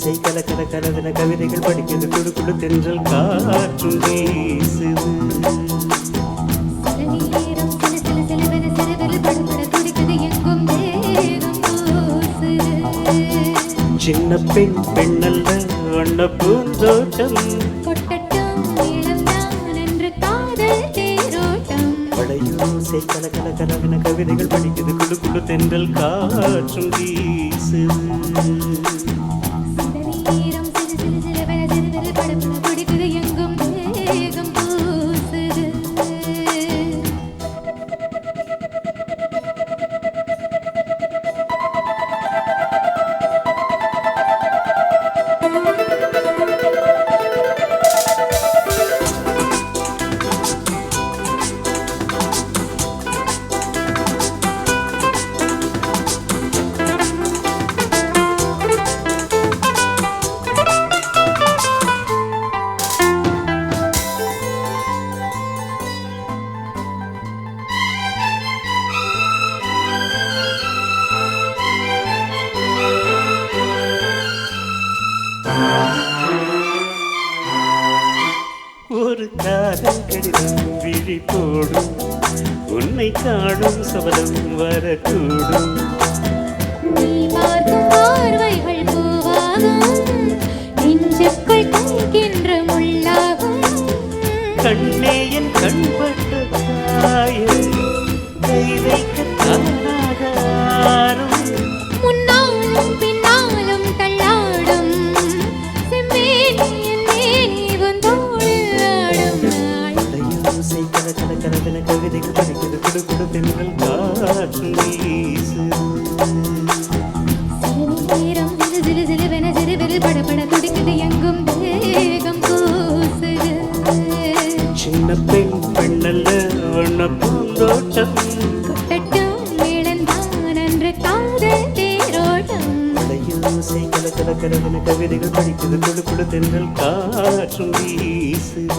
கல கல கலவென கவிதைகள் படிக்கிறது. குடு குடு தென்றல் காற்றும் வீசுது. சின்ன பெண் பெண்ணல்ல வண்ண பூந்தோட்டம் படையோசை கல கல கலவென கவிதைகள் படிக்குது குடு குடு தென்றல் காற்றும் வீசுது. ஒரு காதல் கடிதம் விழி போடும். உன்னை காணும் சபலம் வரக்கூடும். பார்வைகள் பூவாகும். நெஞ்சுக்குள் முள்ளாகும். கண்ணே என் கண்பட்ட குடு குடு தென்றல் காற்றும் வீசுது சிறு சிறு சிறுவென சிறுவில் படபட துடிக்குது எங்கும் தேகம் சின்ன பெண் பெண்ணல்ல வண்ண பூந்தோட்டம். கொட்டட்டும் இளந்தான் என்று காதல் தேரோட்டம். படையோசை கல கல கலவென கவிதைகள் படிக்கிறது குடு குடு தென்றல் காற்றும் வீசுது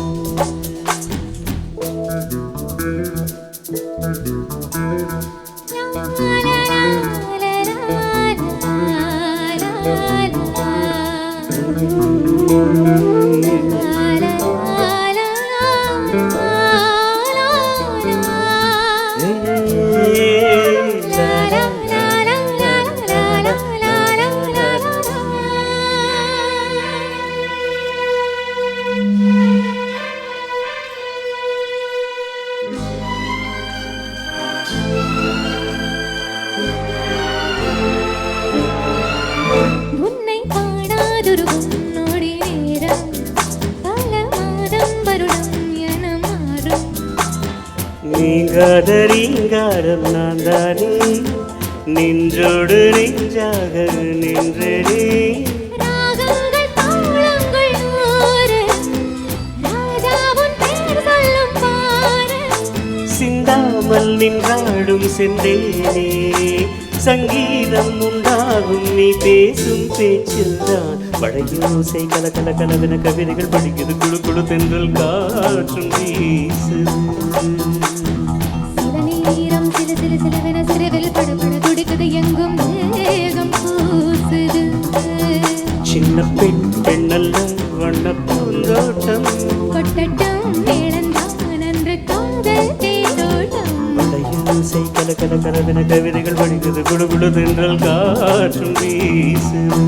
உன்னை நீங்காத ரீங்காரம் நான் தானே நின்றோடு நெஞ்சாக நின்றனே. சிந்தாமல் நின்றாடும் சென்றேனே சங்கீதம் உண்டாகும் நீ பேசும் பேச்சில்தான். பழையோசை கல கல கலவென கவிதைகள் படிக்குது குழு குழு தென்றல் காற்றும் வீசுது சில சிலவென சிறுவில் படபட துடிக்குது எங்கும் தேகம் கூசுது சின்ன பெண் பெண்ணல்ல வண்ண பூந்தோட்டம். கொட்டட்டும் இளந்தான் என்று காதல் தேரோட்டம். பழையோசை கல கல கலவென கவிதைகள் படிக்குது குழு குழு தென்றல் காற்றும் வீசுது.